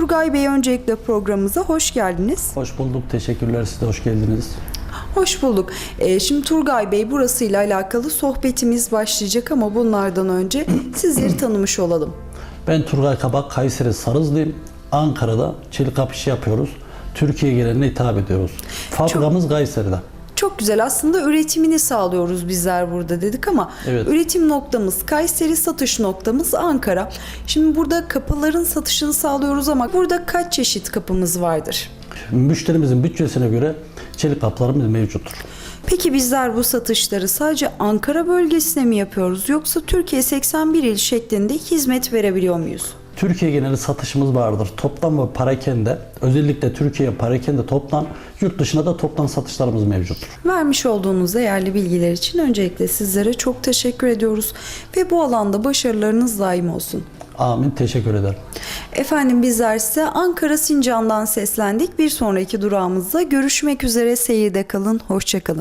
Turgay Bey öncelikle programımıza hoş geldiniz. Hoş bulduk. Teşekkürler. Siz de hoş geldiniz. Hoş bulduk. Ee, şimdi Turgay Bey burasıyla alakalı sohbetimiz başlayacak ama bunlardan önce sizleri tanımış olalım. Ben Turgay Kabak, Kayseri Sarızlıyım. Ankara'da çelik işi yapıyoruz. Türkiye geneline hitap ediyoruz. Fabrikamız Kayseri'de. Çok güzel aslında üretimini sağlıyoruz bizler burada dedik ama Evet. üretim noktamız Kayseri, satış noktamız Ankara. Şimdi burada kapıların satışını sağlıyoruz ama burada kaç çeşit kapımız vardır? Müşterimizin bütçesine göre çelik kaplarımız mevcuttur. Peki bizler bu satışları sadece Ankara bölgesine mi yapıyoruz yoksa Türkiye 81 il şeklinde hizmet verebiliyor muyuz? Türkiye geneli satışımız vardır. Toptan ve parakende, özellikle Türkiye parakende toptan, yurt dışına da toptan satışlarımız mevcuttur. Vermiş olduğunuz değerli bilgiler için öncelikle sizlere çok teşekkür ediyoruz ve bu alanda başarılarınız daim olsun. Amin. Teşekkür ederim. Efendim bizler size Ankara Sincan'dan seslendik. Bir sonraki durağımızda görüşmek üzere. Seyirde kalın, hoşçakalın.